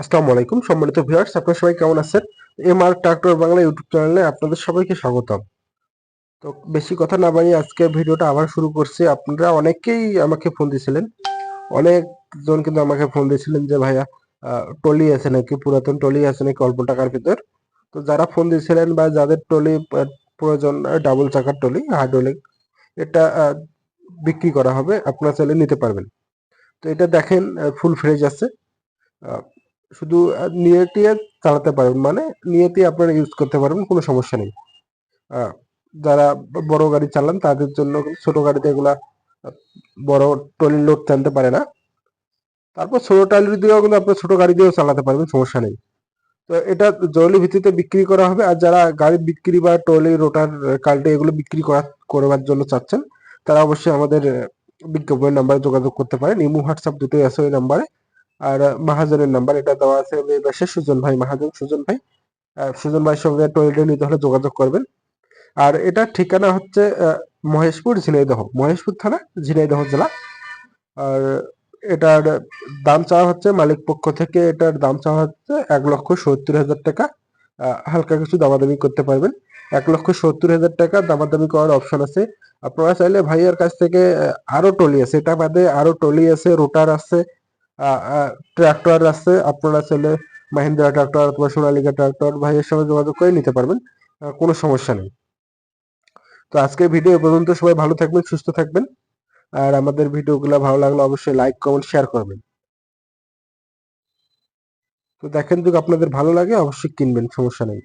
আসসালামু আলাইকুম, সম্মানিত ভিউয়ার্স আপনারা সবাই কেমন আছেন? M R tractor Bangla YouTube চ্যানেলে আপনাদের সবাইকে স্বাগতম। তো বেশি কথা না বাড়িয়ে আজকে ভিডিওটা আবার শুরু করছি। আপনারা অনেকেই আমাকে ফোন দিয়েছিলেন। অনেকজন কিন্তু আমাকে ফোন দিয়েছিলেন যে, ভাইয়া টলি আছে নাকি? পুরাতন টলি আছে নাকি অল্প টাকার ভিতর? তো যারা ফোন দিয়েছিলেন বা যাদের টলি প্রয়োজন ডাবল চাকার টলি হাইড্রোলিক, এটা বিক্রি করা হবে, আপনারা চাইলে নিতে পারবেন। তো এটা দেখেন ফুল ফ্রেজ আছে। শুধু আহ, নিয়ে টিয়ে চালাতে পারবেন মানে নিয়েতেই আপনারা ইউজ করতে পারবেন কোনো সমস্যা নেই। যারা বড় গাড়ি চালান তাদের জন্য ছোট গাড়িতে এগুলা বড় ট্রলি লোড টানতে পারে না। তারপর ছোট ট্রলি দিয়েও কিন্তু আপনার ছোট গাড়ি দিয়েও চালাতে পারবেন সমস্যা নেই। তো এটা জরুরি ভিত্তিতে বিক্রি করা হবে। আর যারা গাড়ি বিক্রি বা ট্রলি রোটার কাল্টে এগুলো বিক্রি করা করবার জন্য চাচ্ছেন তারা অবশ্যই আমাদের বিজ্ঞাপনের নাম্বারে যোগাযোগ করতে পারেন। ইমো হোয়াটসঅ্যাপ দুটোই আছে ওই নাম্বারে আর মাহাজনের নাম্বার এটা দেওয়া আছে। এই পাশে সুজন ভাই, মাহাজন সুজন ভাই। সুজন ভাইয়ের সঙ্গে টয়লেটে নিতে হলে যোগাযোগ করবেন। আর এটার ঠিকানা হচ্ছে মহেশপুর ঝিনাইদহ, মহেশপুর থানা ঝিনাইদহ জেলা। আর এটার দাম চাওয়া হচ্ছে, মালিক পক্ষ থেকে এটার দাম চাওয়া হচ্ছে এক লক্ষ সত্তর হাজার টাকা। হালকা কিছু দামাদামি করতে পারবেন। এক লক্ষ সত্তর হাজার টাকা দামাদামি করার অপশন আছে। আপনারা চাইলে ভাইয়ের কাছ থেকে আরও টলি আছে। এটা বাদে আরও টলি আছে রোটার আছে। ট্রাক্টর আছে, আপনারা চাইলে মাহিন্দ্রা ট্রাক্টর অথবা সোনালিকা ট্রাক্টর ভাইয়ের সঙ্গে যোগাযোগ করে নিতে পারবেন কোনো সমস্যা নেই। তো আজকের ভিডিও এ পর্যন্ত সবাই ভালো থাকবেন, সুস্থ থাকবেন, আর আমাদের ভিডিওগুলো ভালো লাগলে অবশ্যই লাইক কমেন্ট শেয়ার করবেন। তো দেখেন যদি আপনাদের ভালো লাগে, অবশ্যই কিনবেন, সমস্যা নেই।